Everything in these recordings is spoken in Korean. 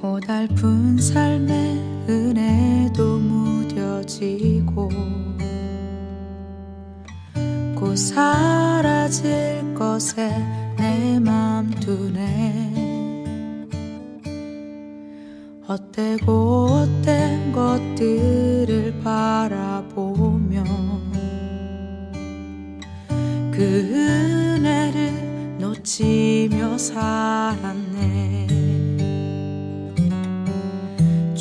고달픈 삶의 은혜도 무뎌지고 곧 사라질 것에 내 맘 두네. 헛되고 헛된 것들을 바라보며 그 은혜를 놓치며 살았네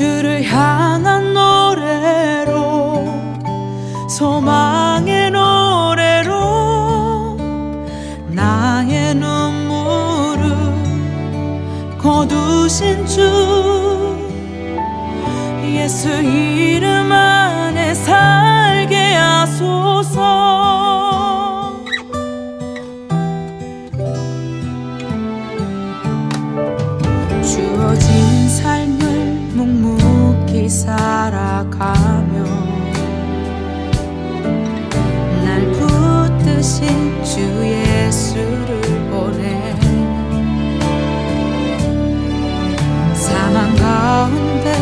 주를 향한 노래로 소망의 노래로 나의 눈물을 거두신 주 예수 이름 안에 살 그를 보내. 사망 가운데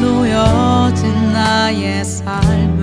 놓여진 나의 삶.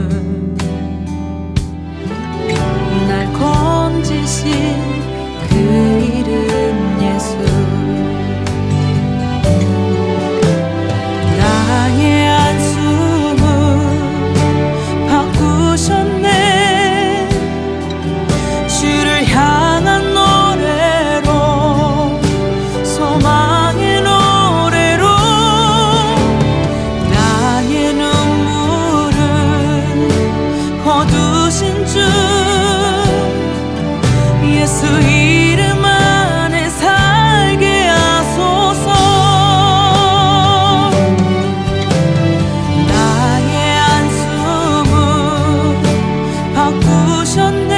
我想